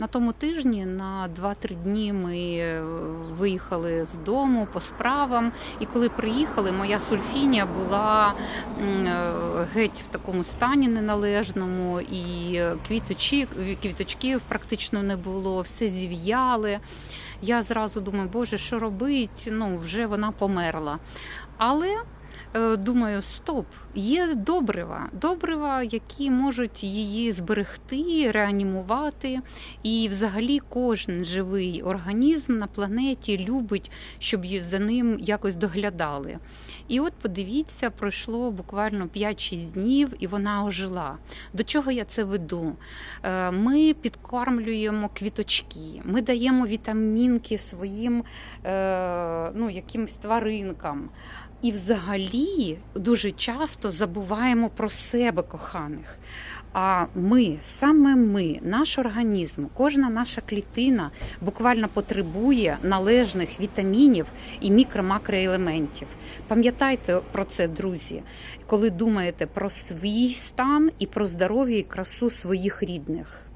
На тому тижні на 2-3 дні ми е, виїхали з дому по справам. І коли приїхали, моя сульфінія була е, геть в такому стані неналежному, і е, квіточі, квіточків практично не було, все зів'яли. Я зразу думаю, боже, що робить? Ну, вже вона померла. Але думаю, стоп, є добрива, добрива, які можуть її зберегти, реанімувати. І взагалі кожен живий організм на планеті любить, щоб за ним якось доглядали. І от подивіться, пройшло буквально 5-6 днів, і вона ожила. До чого я це веду? Е, Ми підкармлюємо квіточки, ми даємо вітамінки своїм е, ну, якимсь тваринкам. І взагалі дуже часто забуваємо про себе коханих. А ми, саме ми, наш організм, кожна наша клітина буквально потребує належних вітамінів і мікро-макроелементів. Пам'ятайте про це, друзі, коли думаєте про свій стан і про здоров'я і красу своїх рідних.